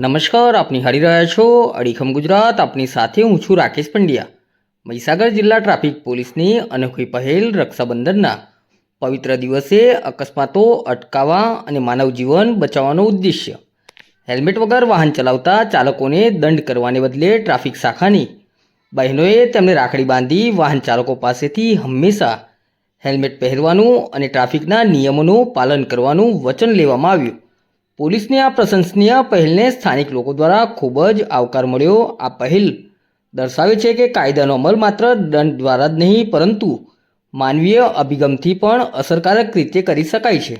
નમસ્કાર, આપની હારી રહ્યા છો અડીખમ ગુજરાત, આપની સાથે હું છું રાકેશ પંડ્યા. મહીસાગર જિલ્લા ટ્રાફિક પોલીસની અનોખી પહેલ રક્ષાબંધનના. પવિત્ર દિવસે અકસ્માતો અટકાવવા અને માનવ જીવન બચાવવાનો ઉદ્દેશ્ય. હેલ્મેટ વગર વાહન ચલાવતા ચાલકોને દંડ કરવાને બદલે ટ્રાફિક શાખાની. બહેનોએ તેમને રાખડી બાંધી વાહન ચાલકો પાસેથી હંમેશા હેલ્મેટ પહેરવાનું અને ટ્રાફિકના નિયમોનું પાલન કરવાનું વચન લેવામાં આવ્યું. પોલીસની આ પ્રશંસનીય પહેલને સ્થાનિક લોકો દ્વારા ખૂબ જ આવકાર મળ્યો. આ પહેલ દર્શાવે છે કે કાયદાનો અમલ માત્ર દંડ દ્વારા જ નહીં, પરંતુ માનવીય અભિગમથી પણ અસરકારક રીતે કરી શકાય છે.